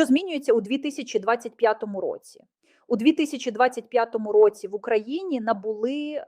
Що змінюється у 2025 році? У 2025 році в Україні набули е,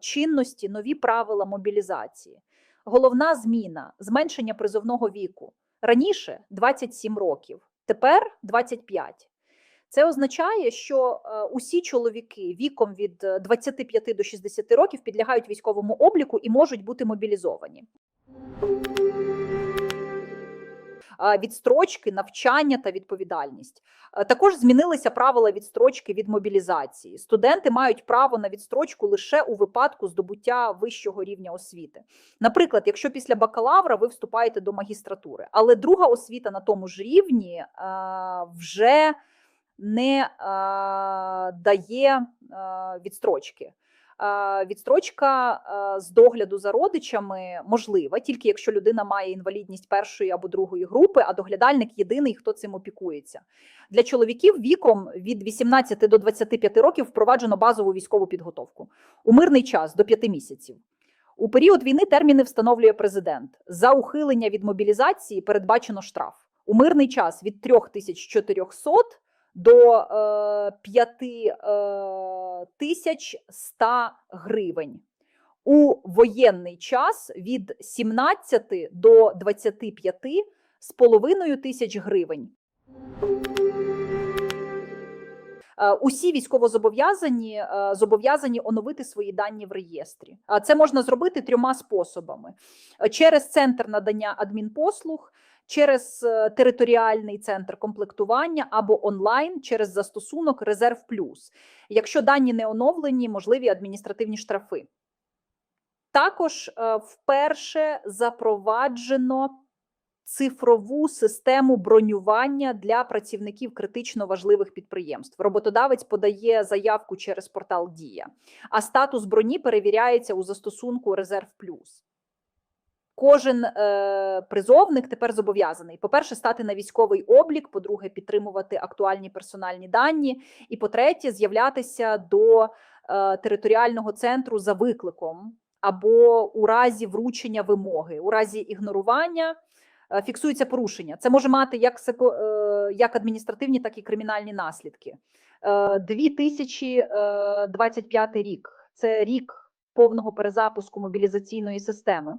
чинності нові правила мобілізації. Головна зміна зменшення призовного віку. Раніше 27 років, тепер 25. Це означає, що е, усі чоловіки віком від е, 25 до 60 років підлягають військовому обліку і можуть бути мобілізовані. Відстрочки, навчання та відповідальність. Е, Також змінилися правила відстрочки від мобілізації. Студенти мають право на відстрочку лише у випадку здобуття вищого рівня освіти. Наприклад, якщо після бакалавра ви вступаєте до магістратури, але друга освіта на тому ж рівні е, вже не е, дає відстрочки. Е, Відстрочка е, з догляду за родичами можлива тільки якщо людина має інвалідність першої або другої групи, а доглядальник єдиний, хто цим опікується. Для чоловіків віком від 18 до 25 років впроваджено базову військову підготовку у мирний час до 5 місяців. У період війни терміни встановлює президент. За ухилення від мобілізації передбачено штраф. У мирний час від 3400 до е, 5100 гривень. У воєнний час від 17 до 25 з половиною тисяч гривень. Е, Усі військовозобов'язані е, зобов'язані оновити свої дані в реєстрі. А Це можна зробити трьома способами: Е, через центр надання адмінпослуг, через е, територіальний центр комплектування або онлайн через застосунок Резерв Плюс. Якщо дані не оновлені, можливі адміністративні штрафи. Також е, вперше запроваджено цифрову систему бронювання для працівників критично важливих підприємств. Роботодавець подає заявку через портал Дія, а статус броні перевіряється у застосунку Резерв Плюс. Кожен е, призовник тепер зобов'язаний, по-перше, стати на військовий облік, по-друге, підтримувати актуальні персональні дані, і по-третє, з'являтися до е, територіального центру за викликом або у разі вручення вимоги, у разі ігнорування е, фіксується порушення. Це може мати як, секо- е, як адміністративні, так і кримінальні наслідки. Е, 2025 рік це рік повного перезапуску мобілізаційної системи.